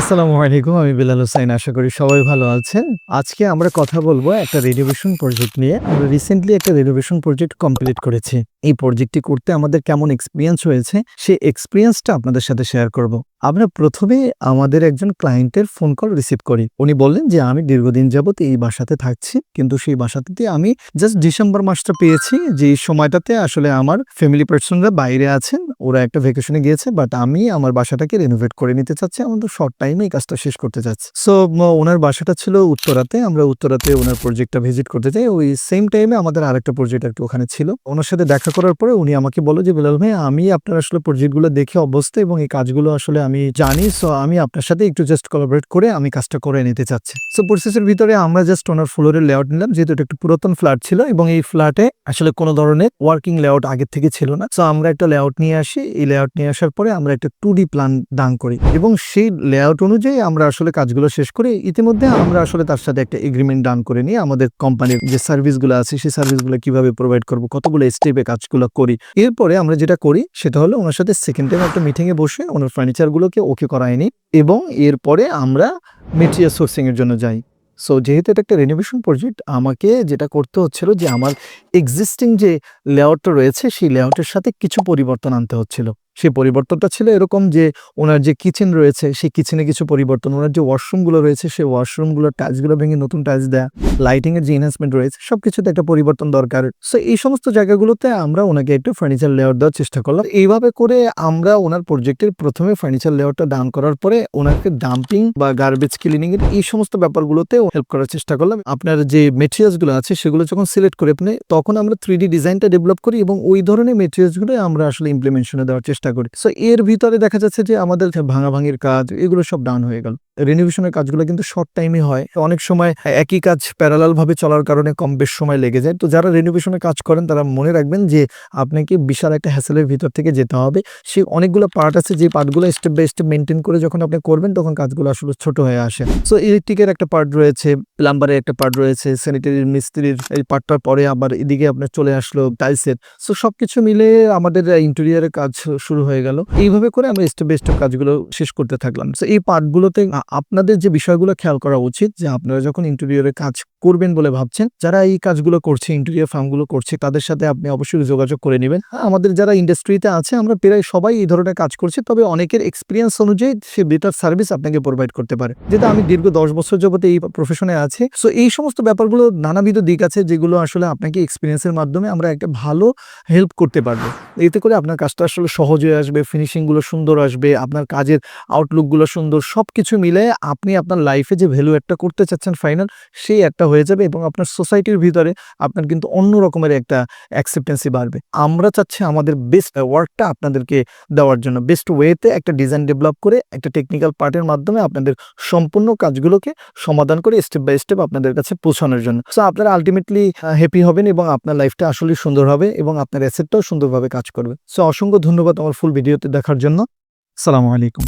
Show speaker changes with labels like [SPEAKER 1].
[SPEAKER 1] আসসালামু আলাইকুম, আমি বিলাল হোসাইন আশা করি সবাই ভালো আছেন। আজকে আমরা কথা বলব একটা রেনোভেশন প্রজেক্ট নিয়ে। আমরা রিসেন্টলি একটা রেনোভেশন প্রজেক্ট কমপ্লিট করেছি। এই প্রজেক্টটি করতে আমাদের কেমন এক্সপিরিয়েন্স হয়েছে, সেই এক্সপিরিয়েন্সটা আপনাদের সাথে শেয়ার করব। আমরা প্রথমে আমাদের একজন ক্লায়েন্টের ফোন কল রিসিভ করি। উনি বললেন যে, আমি দীর্ঘদিন যাবত এই বাসাতে থাকছি, কিন্তু সেই বাসাতে আমি জাস্ট ডিসেম্বর মাসটা পেয়েছি। যে এই সময়টাতে আসলে আমার ফ্যামিলি পার্সনরা বাইরে আছেন, ওরা একটা ভেকেশনে গিয়েছে বাট আমি আমার বাসাটাকে রেনোভেট করে নিতে চাচ্ছি। আমাদের শর্ট টাইমে কাজটা শেষ করতে চাচ্ছি সো ওনার বাসাটা ছিল উত্তরাতে। আমরা উত্তরাতে ওনার প্রজেক্টটা ভিজিট করতে চাই ওই সেম টাইমে আমাদের আরেকটা প্রজেক্ট একটু ওখানে ছিল। ওনার সাথে দেখা করার পরে উনি আমাকে বলো যে, বিলাল ভাই, আমি আপনার আসলে প্রজেক্টগুলো দেখে অবস্থা এবং এই কাজগুলো আসলে আমি জানি। সো আমি আপনার সাথে একটু জাস্ট কোলাবরেট করে আমি কাজটা করে নিতে চাচ্ছি। সো প্রসেসের ভিতরে আমরা জাস্ট ওনার ফ্লোরের লেআউট নিলাম। যেহেতু এটা একটু পুরাতন ফ্ল্যাট ছিল এবং এই ফ্ল্যাটে আসলে কোনো ধরনের ওয়ার্কিং লেআউট আগের থেকে ছিল না। সো আমরা একটা লেআউট নিয়ে আসি। এই লেআউট নিয়ে আসার পরে আমরা একটা টু প্ল্যান ডান করি এবং সেই লেআউট অনুযায়ী আমরা আসলে কাজগুলো শেষ করি ইতিমধ্যে আমরা আসলে তার সাথে একটা এগ্রিমেন্ট ডান করে নিয়ে আমাদের কোম্পানির যে সার্ভিসগুলো আছে, সেই সার্ভিসগুলো কীভাবে প্রোভাইড করব, কতগুলো স্টেপে কাজগুলো করি। এরপরে আমরা যেটা করি, সেটা হলো ওনার সাথে সেকেন্ড টাইম একটা মিটিংয়ে বসে ওনার ফার্নিচারগুলোকে ওকে করায় নিই এবং এরপরে আমরা মেটেরিয়াল সোর্সিংয়ের জন্য যাই। সো যেহেতু এটা একটা রেনোভেশন প্রজেক্ট আমাকে যেটা করতে হচ্ছিল যে আমার এক্সিস্টিং যে লেআউটটা রয়েছে, সেই লেআউটের সাথে কিছু পরিবর্তন আনতে হচ্ছিল। সেই পরিবর্তনটা ছিল এরকম যে ওনার যে কিচেন রয়েছে, সেই কিচেনে কিছু পরিবর্তন, ওনার যে ওয়াশরুমগুলো রয়েছে, সেই ওয়াশরুমগুলোর টাইলসগুলো ভেঙে নতুন টাইলস দেয়া লাইটিংয়ের যে এনহান্সমেন্ট রয়েছে সব কিছুতে একটা পরিবর্তন দরকার। সো এই সমস্ত জায়গাগুলোতে আমরা ওনাকে একটু ফার্নিচার লেয়ার দেওয়ার চেষ্টা করলাম। এইভাবে করে আমরা ওনার প্রজেক্টের প্রথমে ফার্নিচার লেয়ারটা ডাউন করার পরে ওনাকে ডাম্পিং বা গার্বেজ ক্লিনিং এর এই সমস্ত ব্যাপারগুলোতে হেল্প করার চেষ্টা করলাম। আপনার যে মেটেরিয়ালসগুলো আছে, সেগুলো যখন সিলেক্ট করে আপনি, তখন আমরা থ্রি ডিজাইনটা ডেভেলপ করি এবং ওই ধরনের মেটেরিয়ালসগুলো আমরা আসলে ইমপ্লিমেন্টেশনে দেওয়ার চেষ্টা করি। সো এর ভিতরে দেখা যাচ্ছে যে আমাদের ভাঙাভাঙির কাজ, এগুলো সব ডাউন হয়ে গেল। রেনোভেশনের কাজগুলো কিন্তু শর্ট টাইমে হয়। অনেক সময় একই কাজ প্যারালাল ভাবে চলার কারণে কম বেশ সময় লেগে যায়। তো যারা রেনোভেশনের কাজ করেন, তারা মনে রাখবেন যে আপনাকে বিশাল একটা হ্যাসেলের ভিতর থেকে যেতে হবে। সে অনেকগুলো পার্ট আছে, যে পার্টগুলো স্টেপ বাই স্টেপ মেনটেন করে যখন আপনি করবেন, তখন কাজগুলো আসলে ছোট হয়ে আসে। সো ইলেকট্রিকের একটা পার্ট রয়েছে প্লাম্বারের একটা পার্ট রয়েছে স্যানিটারি মিস্ত্রির এই পার্টটার পরে আবার এদিকে আপনার চলে আসলো টাইলসের সো সবকিছু মিলে আমাদের ইন্টেরিয়ারের কাজ শুরু হয়ে গেল। এইভাবে করে আমরা স্টেপ বাই স্টেপ কাজগুলো শেষ করতে থাকলাম। তো এই পার্টগুলোতে আপনাদের যে বিষয়গুলো খেয়াল করা উচিত যে আপনারা যখন ইন্টেরিয়রে কাজ করবেন বলে ভাবছেন যারা এই কাজগুলো করছে ইন্টেরিয়র ফার্মগুলো করছে তাদের সাথে আপনি অবশ্যই যোগাযোগ করে নেবেন। হ্যাঁ, আমাদের যারা ইন্ডাস্ট্রিতে আছে আমরা প্রায় সবাই এই ধরনের কাজ করছি তবে অনেকের এক্সপিরিয়েন্স অনুযায়ী সে বেটার সার্ভিস আপনাকে প্রোভাইড করতে পারে। যেটা আমি দীর্ঘ দশ বছর যাবত এই প্রফেশনে আছে সো এই সমস্ত ব্যাপারগুলো নানাবিধ দিক আছে যেগুলো আসলে আপনাকে এক্সপিরিয়েন্সের মাধ্যমে আমরা একটা ভালো হেল্প করতে পারব। এতে করে আপনার কাজটা আসলে সহজ হয়ে আসবে ফিনিশিংগুলো সুন্দর আসবে আপনার কাজের আউটলুকগুলো সুন্দর সব কিছু মিলে আপনি আপনার লাইফে যে ভ্যালু একটা করতে চাচ্ছেন ফাইনাল সেই একটা হয়ে যাবে এবং আপনার সোসাইটির ভিতরে আপনার কিন্তু অন্য রকমের একটা অ্যাকসেপ্টেন্সি বাড়বে। আমরা চাচ্ছি আমাদের বেস্ট ওয়ার্কটা আপনাদেরকে দেওয়ার জন্য। বেস্ট ওয়েতে একটা ডিজাইন ডেভেলপ করে একটা টেকনিক্যাল পার্টের মাধ্যমে আপনাদের সম্পূর্ণ কাজগুলোকে সমাধান করে স্টেপ বাই স্টেপ আপনাদের কাছে পৌঁছানোর জন্য। সো আপনারা আলটিমেটলি হ্যাপি হবেন এবং আপনার লাইফটা আসলে সুন্দর হবে এবং আপনার অ্যাসেটটাও সুন্দরভাবে কাজ করবে। সো অসংখ্য ধন্যবাদ আমার ফুল ভিডিওতে দেখার জন্য। সালামু আলাইকুম।